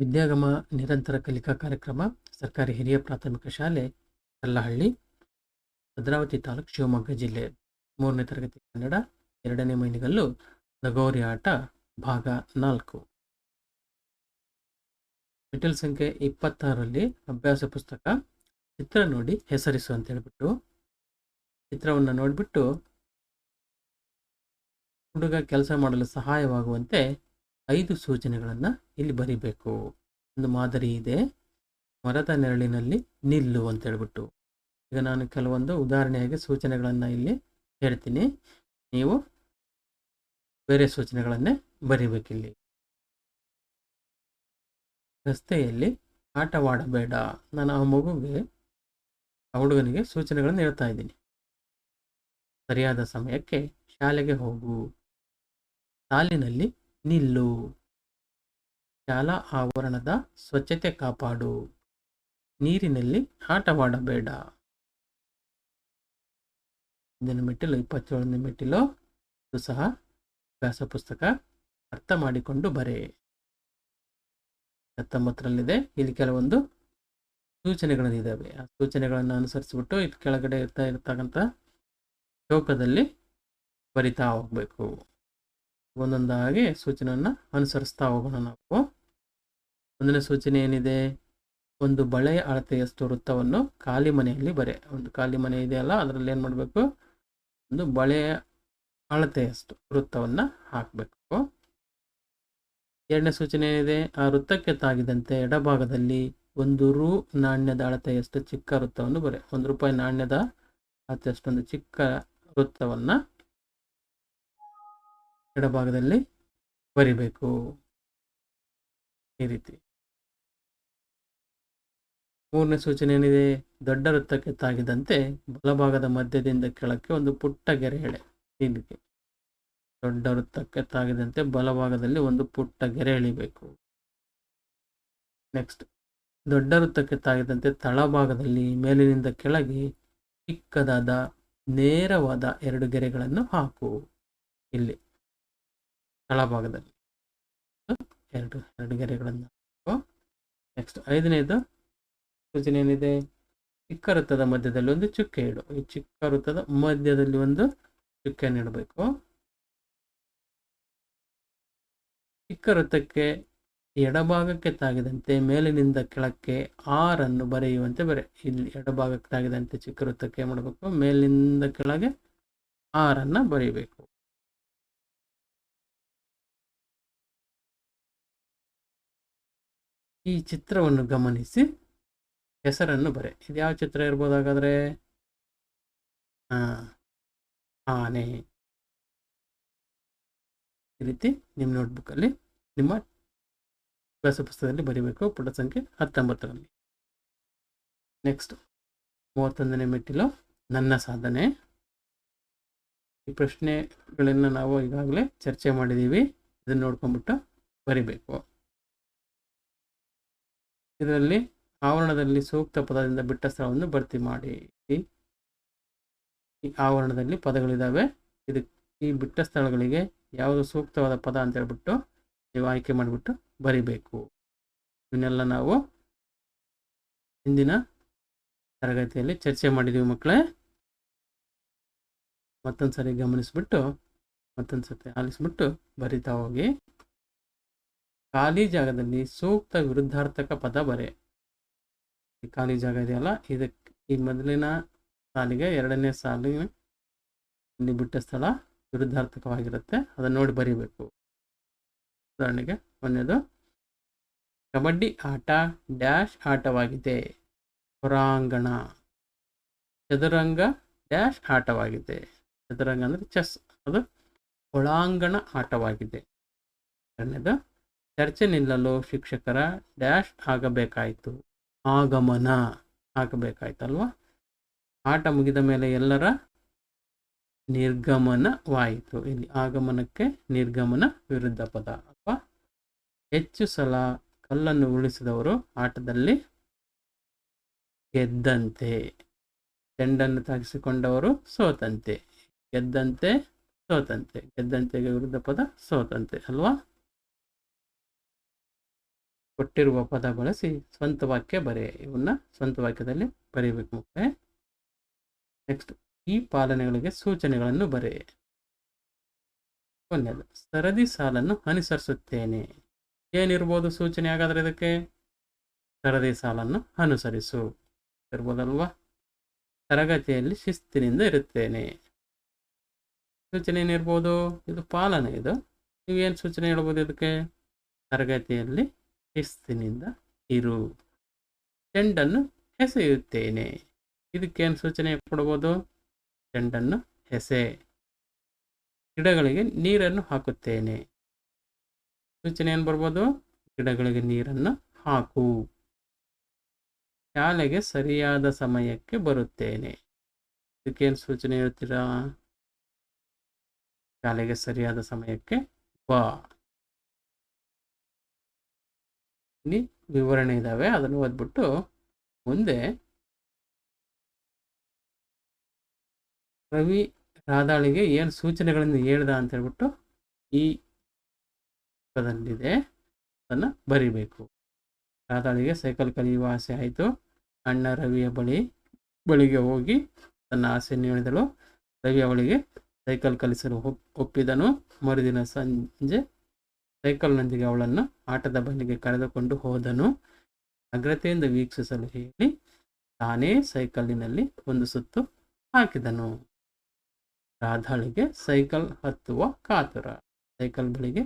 ವಿದ್ಯಾಗಮ ನಿರಂತರ ಕಲಿಕಾ ಕಾರ್ಯಕ್ರಮ, ಸರ್ಕಾರಿ ಹಿರಿಯ ಪ್ರಾಥಮಿಕ ಶಾಲೆ, ಕಲ್ಲಹಳ್ಳಿ, ಭದ್ರಾವತಿ ತಾಲೂಕು, ಶಿವಮೊಗ್ಗ ಜಿಲ್ಲೆ. ಮೂರನೇ ತರಗತಿ ಕನ್ನಡ, ಎರಡನೇ ಮೈಲಿಗಲ್ಲು, ಲಗೋರಿ ಆಟ, ಭಾಗ ನಾಲ್ಕು. ಮೆಟಲ್ ಸಂಖ್ಯೆ ಇಪ್ಪತ್ತಾರರಲ್ಲಿ ಅಭ್ಯಾಸ ಪುಸ್ತಕ, ಚಿತ್ರ ನೋಡಿ ಹೆಸರಿಸು ಅಂತ ಹೇಳ್ಬಿಟ್ಟು, ಚಿತ್ರವನ್ನು ನೋಡಿಬಿಟ್ಟು, ಹುಡುಗ ಕೆಲಸ ಮಾಡಲು ಸಹಾಯವಾಗುವಂತೆ ಐದು ಸೂಚನೆಗಳನ್ನು ಇಲ್ಲಿ ಬರಿಬೇಕು. ಒಂದು ಮಾದರಿ ಇದೆ. ಮರದ ನೆರಳಿನಲ್ಲಿ ನಿಲ್ಲು ಅಂತ ಹೇಳ್ಬಿಟ್ಟು. ಈಗ ನಾನು ಕೆಲವೊಂದು ಉದಾಹರಣೆಯಾಗಿ ಸೂಚನೆಗಳನ್ನು ಇಲ್ಲಿ ಹೇಳ್ತೀನಿ. ನೀವು ಬೇರೆ ಸೂಚನೆಗಳನ್ನೇ ಬರಿಬೇಕಿಲ್ಲಿ. ರಸ್ತೆಯಲ್ಲಿ ಆಟವಾಡಬೇಡ. ನಾನು ಆ ಮಗುಗೆ, ಆ ಹುಡುಗನಿಗೆ ಸೂಚನೆಗಳನ್ನು ಹೇಳ್ತಾ ಇದ್ದೀನಿ. ಸರಿಯಾದ ಸಮಯಕ್ಕೆ ಶಾಲೆಗೆ ಹೋಗು. ಸಾಲಿನಲ್ಲಿ ನಿಲ್ಲು. ಶಾಲಾ ಆವರಣದ ಸ್ವಚ್ಛತೆ ಕಾಪಾಡು. ನೀರಿನಲ್ಲಿ ಆಟವಾಡಬೇಡ. ಮುಂದಿನ ಮೆಟ್ಟಿಲು, ಇಪ್ಪತ್ತೇಳನೇ ಮೆಟ್ಟಿಲು, ಇದು ಸಹ ವ್ಯಾಸ ಪುಸ್ತಕ. ಅರ್ಥ ಮಾಡಿಕೊಂಡು ಬರೆ. ಹತ್ತೊಂಬತ್ತರಲ್ಲಿದೆ. ಇಲ್ಲಿ ಕೆಲವೊಂದು ಸೂಚನೆಗಳಿದ್ದಾವೆ ಆ ಸೂಚನೆಗಳನ್ನು ಅನುಸರಿಸಿಬಿಟ್ಟು ಇದು ಕೆಳಗಡೆ ಇರ್ತಾ ಇರ್ತಕ್ಕಂಥ ಚೌಕದಲ್ಲಿ ಬರಿತಾ ಹೋಗಬೇಕು. ಒಂದೊಂದಾಗಿ ಸೂಚನೆಯನ್ನು ಅನುಸರಿಸ್ತಾ ಹೋಗೋಣ ನಾವು. ಒಂದನೇ ಸೂಚನೆ ಏನಿದೆ? ಒಂದು ಬಳೆಯ ಅಳತೆಯಷ್ಟು ವೃತ್ತವನ್ನು ಖಾಲಿ ಮನೆಯಲ್ಲಿ ಬರೆ, ಒಂದು ಖಾಲಿ ಮನೆ ಇದೆಯಲ್ಲ ಅದರಲ್ಲಿ ಏನು ಮಾಡಬೇಕು? ಒಂದು ಬಳೆಯ ಅಳತೆಯಷ್ಟು ವೃತ್ತವನ್ನು ಹಾಕಬೇಕು. ಎರಡನೇ ಸೂಚನೆ ಏನಿದೆ? ಆ ವೃತ್ತಕ್ಕೆ ತಾಗಿದಂತೆ ಎಡಭಾಗದಲ್ಲಿ ಒಂದು ರು ನಾಣ್ಯದ ಅಳತೆಯಷ್ಟು ಚಿಕ್ಕ ವೃತ್ತವನ್ನು ಬರೆ, ಒಂದು ರೂಪಾಯಿ ನಾಣ್ಯದ ಅಳತೆಯಷ್ಟೊಂದು ಚಿಕ್ಕ ವೃತ್ತವನ್ನು ಎಡಭಾಗದಲ್ಲಿ ಬರಿಬೇಕು. ಈ ರೀತಿ. ಮೂರನೇ ಸೂಚನೆ ಏನಿದೆ? ದೊಡ್ಡ ವೃತ್ತಕ್ಕೆ ತಾಗಿದಂತೆ ಬಲಭಾಗದ ಮಧ್ಯದಿಂದ ಕೆಳಕ್ಕೆ ಒಂದು ಪುಟ್ಟ ಗೆರೆ ಎಳೆ ಇಲ್ಲಿಗೆ ದೊಡ್ಡ ವೃತ್ತಕ್ಕೆ ತಾಗಿದಂತೆ ಬಲಭಾಗದಲ್ಲಿ ಒಂದು ಪುಟ್ಟ ಗೆರೆ ಎಳಿಬೇಕು. ನೆಕ್ಸ್ಟ್. ದೊಡ್ಡ ವೃತ್ತಕ್ಕೆ ತಾಗಿದಂತೆ ತಳಭಾಗದಲ್ಲಿ ಮೇಲಿನಿಂದ ಕೆಳಗೆ ಚಿಕ್ಕದಾದ, ನೇರವಾದ ಎರಡು ಗೆರೆಗಳನ್ನು ಹಾಕು. ಇಲ್ಲಿ. ತಳಭಾಗದಲ್ಲಿ ಎರಡು ಎರಡು ಗೆರೆಗಳನ್ನು. ನೆಕ್ಸ್ಟ್ ಐದನೇದು, ಸೂಚನೆ ಏನಿದೆ? ಚಿಕ್ಕ ವೃತ್ತದ ಮಧ್ಯದಲ್ಲಿ ಒಂದು ಚುಕ್ಕೆ ಇಡು. ಈ ಚಿಕ್ಕ ವೃತ್ತದ ಮಧ್ಯದಲ್ಲಿ ಒಂದು ಚುಕ್ಕೆಯನ್ನು ಇಡಬೇಕು. ಚಿಕ್ಕ ವೃತ್ತಕ್ಕೆ ಎಡಭಾಗಕ್ಕೆ ತಾಗಿದಂತೆ ಮೇಲಿನಿಂದ ಕೆಳಕ್ಕೆ ಆರನ್ನು ಬರೆಯುವಂತೆ ಬರೆ. ಇಲ್ಲಿ ಎಡಭಾಗಕ್ಕೆ ತಾಗಿದಂತೆ ಚಿಕ್ಕ ವೃತ್ತಕ್ಕೆ ಮಾಡಬೇಕು? ಮೇಲಿನಿಂದ ಕೆಳಗೆ ಆರನ್ನು ಬರೀಬೇಕು. ಈ ಚಿತ್ರವನ್ನು ಗಮನಿಸಿ. ಹೆಸರನ್ನು ಬರೆ. ಇದು ಯಾವ ಚಿತ್ರ ಇರ್ಬೋದಾಗಾದರೆ? ಆನೆ. ಈ ರೀತಿ ನಿಮ್ಮ ನೋಟ್ಬುಕ್ಕಲ್ಲಿ ನಿಮ್ಮ ಅಭ್ಯಾಸ ಪುಸ್ತಕದಲ್ಲಿ ಬರೀಬೇಕು. ಪುಟ ಸಂಖ್ಯೆ ಹತ್ತೊಂಬತ್ತರಲ್ಲಿ. ನೆಕ್ಸ್ಟ್ ಮೂವತ್ತೊಂದನೇ ಮೆಟ್ಟಿಲು, ನನ್ನ ಸಾಧನೆ. ಈ ಪ್ರಶ್ನೆಗಳನ್ನು ನಾವು ಈಗಾಗಲೇ ಚರ್ಚೆ ಮಾಡಿದ್ದೀವಿ. ಇದನ್ನು ನೋಡ್ಕೊಂಡ್ಬಿಟ್ಟು ಬರಿಬೇಕು. ಇದರಲ್ಲಿ ಆವರಣದಲ್ಲಿ ಸೂಕ್ತ ಪದದಿಂದ ಬಿಟ್ಟ ಸ್ಥಳವನ್ನು ಭರ್ತಿ ಮಾಡಿ. ಈ ಆವರಣದಲ್ಲಿ ಪದಗಳಿದ್ದಾವೆ ಇದು ಈ ಬಿಟ್ಟ ಸ್ಥಳಗಳಿಗೆ ಯಾವುದು ಸೂಕ್ತವಾದ ಪದ ಅಂತ ಹೇಳ್ಬಿಟ್ಟು ನೀವು ಆಯ್ಕೆ ಮಾಡಿಬಿಟ್ಟು ಬರಿಬೇಕು. ಇವನ್ನೆಲ್ಲ ನಾವು ಹಿಂದಿನ ತರಗತಿಯಲ್ಲಿ ಚರ್ಚೆ ಮಾಡಿದ್ದೀವಿ ಮಕ್ಕಳೇ. ಮತ್ತೊಂದು ಸರಿ ಗಮನಿಸ್ಬಿಟ್ಟು ಮತ್ತೊಂದು ಸತಿ ಆಲಿಸ್ಬಿಟ್ಟು ಬರಿತಾ ಹೋಗಿ. ಖಾಲಿ ಜಾಗದಲ್ಲಿ ಸೂಕ್ತ ವಿರುದ್ಧಾರ್ಥಕ ಪದ ಬರೆ. ಈ ಖಾಲಿ ಜಾಗ ಇದೆಯಲ್ಲ? ಇದಕ್ಕೆ ಈ ಮೊದಲಿನ ಸಾಲಿಗೆ ಎರಡನೇ ಸಾಲಿಗೆ ಇಲ್ಲಿ ಬಿಟ್ಟ ಸ್ಥಳ ವಿರುದ್ಧಾರ್ಥಕವಾಗಿರುತ್ತೆ. ಅದನ್ನು ನೋಡಿ ಬರಿಬೇಕು. ಉದಾಹರಣೆಗೆ ಒಂದೇದು ಕಬಡ್ಡಿ ಆಟ ಡ್ಯಾಶ್ ಆಟವಾಗಿದೆ. ಹೊರಾಂಗಣ. ಚದುರಂಗ ಡ್ಯಾಶ್ ಆಟವಾಗಿದೆ. ಚದುರಂಗ ಅಂದರೆ ಚೆಸ್. ಅದು ಒಳಾಂಗಣ ಆಟವಾಗಿದೆ. ಎರಡನೇದು ಚರ್ಚೆ ನಿಲ್ಲಲು ಶಿಕ್ಷಕರ ಡ್ಯಾಶ್ ಆಗಬೇಕಾಯಿತು. ಆಗಮನ ಆಗಬೇಕಾಯ್ತಲ್ವಾ? ಆಟ ಮುಗಿದ ಮೇಲೆ ಎಲ್ಲರ ನಿರ್ಗಮನವಾಯಿತು. ಇಲ್ಲಿ ಆಗಮನಕ್ಕೆ ನಿರ್ಗಮನ ವಿರುದ್ಧ ಪದ ಅಥವಾ ಹೆಚ್ಚು ಸಲ ಕಲ್ಲನ್ನು ಉಳಿಸಿದವರು ಆಟದಲ್ಲಿ ಗೆದ್ದಂತೆ. ಚೆಂಡನ್ನು ತಾಗಿಸಿಕೊಂಡವರು ಸೋತಂತೆ. ಗೆದ್ದಂತೆ ಸೋತಂತೆ. ಗೆದ್ದಂತೆಗೆ ವಿರುದ್ಧ ಪದ ಸೋತಂತೆ. ಅಲ್ವಾ? ಕೊಟ್ಟಿರುವ ಪದ ಬಳಸಿ ಸ್ವಂತ ವಾಕ್ಯ ಬರೆ ಇವನ್ನ ಸ್ವಂತ ವಾಕ್ಯದಲ್ಲಿ ಬರೀಬೇಕು ಮಕ್ಕಳೇ. ನೆಕ್ಸ್ಟ್ ಈ ಪಾಲನೆಗಳಿಗೆ ಸೂಚನೆಗಳನ್ನು ಬರೆ. ಒಂದೇದು ಸರದಿ ಸಾಲನ್ನು ಅನುಸರಿಸುತ್ತೇನೆ. ಏನಿರ್ಬೋದು ಸೂಚನೆ ಹಾಗಾದ್ರೆ ಇದಕ್ಕೆ? ಸರದಿ ಸಾಲನ್ನು ಅನುಸರಿಸು. ಇರ್ಬೋದಲ್ವಾ? ತರಗತಿಯಲ್ಲಿ ಶಿಸ್ತಿನಿಂದ ಇರುತ್ತೇನೆ. ಸೂಚನೆ ಏನಿರ್ಬೋದು? ಇದು ಪಾಲನೆ, ಇದು. ನೀವೇನು ಸೂಚನೆ ಹೇಳ್ಬೋದು ಇದಕ್ಕೆ? ತರಗತಿಯಲ್ಲಿ ಶಿಸ್ತಿನಿಂದ ಇರು. ಚೆಂಡನ್ನು ಎಸೆಯುತ್ತೇನೆ ಇದಕ್ಕೇನು ಸೂಚನೆ ಕೊಡ್ಬೋದು? ಚೆಂಡನ್ನು ಎಸೆ ಗಿಡಗಳಿಗೆ ನೀರನ್ನು ಹಾಕುತ್ತೇನೆ. ಸೂಚನೆ ಏನು ಬರ್ಬೋದು? ಗಿಡಗಳಿಗೆ ನೀರನ್ನು ಹಾಕು. ಶಾಲೆಗೆ ಸರಿಯಾದ ಸಮಯಕ್ಕೆ ಬರುತ್ತೇನೆ. ಇದಕ್ಕೇನು ಸೂಚನೆ ಹೇಳ್ತೀರಾ? ಶಾಲೆಗೆ ಸರಿಯಾದ ಸಮಯಕ್ಕೆ ಬಾ. ಇಲ್ಲಿ ವಿವರಣೆ ಇದ್ದಾವೆ ಅದನ್ನು ಓದ್ಬಿಟ್ಟು ಮುಂದೆ ರವಿ ರಾಧಾಳಿಗೆ ಏನು ಸೂಚನೆಗಳನ್ನು ಹೇಳ್ದ ಅಂತ ಹೇಳ್ಬಿಟ್ಟು ಈ ಪದಲ್ಲಿದೆ ಅದನ್ನು ಬರಿಬೇಕು. ರಾಧಾಳಿಗೆ ಸೈಕಲ್ ಕಲಿಯುವ ಆಸೆ ಆಯಿತು. ಅಣ್ಣ ರವಿಯ ಬಳಿ, ಬಳಿಗೆ ಹೋಗಿ ತನ್ನ ಆಸೆಯನ್ನು ಹೇಳಿದಳು. ರವಿ ಅವಳಿಗೆ ಸೈಕಲ್ ಕಲಿಸಲು ಒಪ್ಪಿದನು. ಮರುದಿನ ಸಂಜೆ ಸೈಕಲ್ನೊಂದಿಗೆ ಅವಳನ್ನು ಆಟದ ಬಳಿಗೆ ಕರೆದುಕೊಂಡು ಹೋದನು. ಅಗ್ರತೆಯಿಂದ ವೀಕ್ಷಿಸಲು ಹೇಳಿ ತಾನೇ ಸೈಕಲ್ಲಿನಲ್ಲಿ ಒಂದು ಸುತ್ತು ಹಾಕಿದನು. ರಾಧಾಳಿಗೆ ಸೈಕಲ್ ಹತ್ತುವ ಕಾತುರ ಸೈಕಲ್ ಬಳಿಗೆ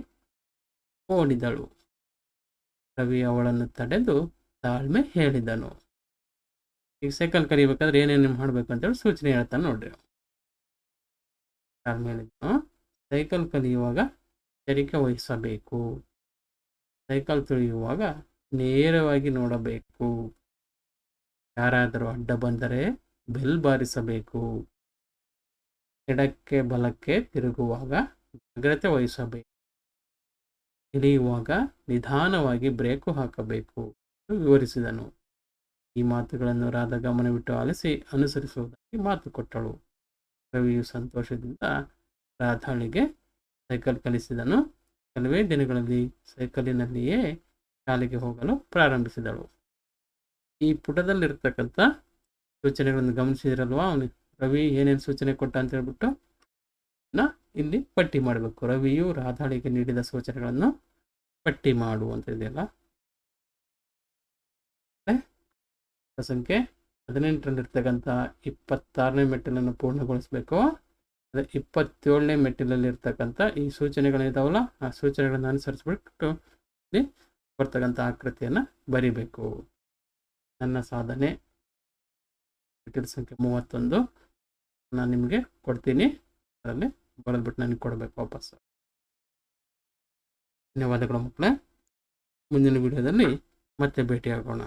ಓಡಿದಳು. ರವಿ ಅವಳನ್ನು ತಡೆದು ತಾಳ್ಮೆ ಹೇಳಿದನು. ಈಗ ಸೈಕಲ್ ಕರಿಬೇಕಾದ್ರೆ ಏನೇನು ಮಾಡಬೇಕು ಅಂತೇಳಿ ಸೂಚನೆ ಹೇಳ್ತಾನೆ ನೋಡ್ರಿ. ತಾಳ್ಮೆ ಸೈಕಲ್ ಕಲಿಯುವಾಗ ಎಚ್ಚರಿಕೆ ವಹಿಸಬೇಕು. ಸೈಕಲ್ ತುಳಿಯುವಾಗ ನೇರವಾಗಿ ನೋಡಬೇಕು. ಯಾರಾದರೂ ಅಡ್ಡ ಬಂದರೆ ಬೆಲ್ ಬಾರಿಸಬೇಕು. ಎಡಕ್ಕೆ ಬಲಕ್ಕೆ ತಿರುಗುವಾಗ ಜಾಗ್ರತೆ ವಹಿಸಬೇಕು. ಇಳಿಯುವಾಗ ನಿಧಾನವಾಗಿ ಬ್ರೇಕು ಹಾಕಬೇಕು ಎಂದು ವಿವರಿಸಿದನು. ಈ ಮಾತುಗಳನ್ನು ರಾಧ ಗಮನವಿಟ್ಟು ಆಲಿಸಿ ಅನುಸರಿಸುವುದಾಗಿ ಮಾತು ಕೊಟ್ಟಳು. ರವಿಯು ಸಂತೋಷದಿಂದ ರಾಧಾಳಿಗೆ ಸೈಕಲ್ ಕಲಿಸಿದನು. ಕೆಲವೇ ದಿನಗಳಲ್ಲಿ ಸೈಕಲಿನಲ್ಲಿಯೇ ಶಾಲೆಗೆ ಹೋಗಲು ಪ್ರಾರಂಭಿಸಿದಳು. ಈ ಪುಟದಲ್ಲಿರ್ತಕ್ಕಂಥ ಸೂಚನೆಗಳನ್ನು ಗಮನಿಸಿದ್ರಲ್ವಾ ಅವನು? ರವಿ ಏನೇನು ಸೂಚನೆ ಕೊಟ್ಟ ಅಂತ ಹೇಳ್ಬಿಟ್ಟು ನಾ ಇಲ್ಲಿ ಪಟ್ಟಿ ಮಾಡಬೇಕು. ರವಿಯು ರಾಧಾಳಿಗೆ ನೀಡಿದ ಸೂಚನೆಗಳನ್ನು ಪಟ್ಟಿ ಮಾಡು ಅಂತ ಇದೆಯಲ್ಲ ಸಂಖ್ಯೆ ಹದಿನೆಂಟರಲ್ಲಿರ್ತಕ್ಕಂಥ ಇಪ್ಪತ್ತಾರನೇ ಮೆಟ್ಟಲನ್ನು ಪೂರ್ಣಗೊಳಿಸಬೇಕು. ಅದೇ ಇಪ್ಪತ್ತೇಳನೇ ಮೆಟ್ಟಿಲಲ್ಲಿರ್ತಕ್ಕಂಥ ಈ ಸೂಚನೆಗಳಿದಾವಲ್ಲ ಆ ಸೂಚನೆಗಳನ್ನು ಅನುಸರಿಸ್ಬಿಟ್ಟು ಇಲ್ಲಿ ಬರ್ತಕ್ಕಂಥ ಆಕೃತಿಯನ್ನು ಬರಿಬೇಕು. ನನ್ನ ಸಾಧನೆ. ಮೆಟ್ಟಿಲು ಸಂಖ್ಯೆ ಮೂವತ್ತೊಂದು. ನಾನು ನಿಮಗೆ ಕೊಡ್ತೀನಿ. ಅದರಲ್ಲಿ ಬರೆದ್ಬಿಟ್ಟು ನನಗೆ ಕೊಡಬೇಕು ವಾಪಸ್. ಧನ್ಯವಾದಗಳು ಮಕ್ಕಳೇ. ಮುಂದಿನ ವಿಡಿಯೋದಲ್ಲಿ ಮತ್ತೆ ಭೇಟಿಯಾಗೋಣ.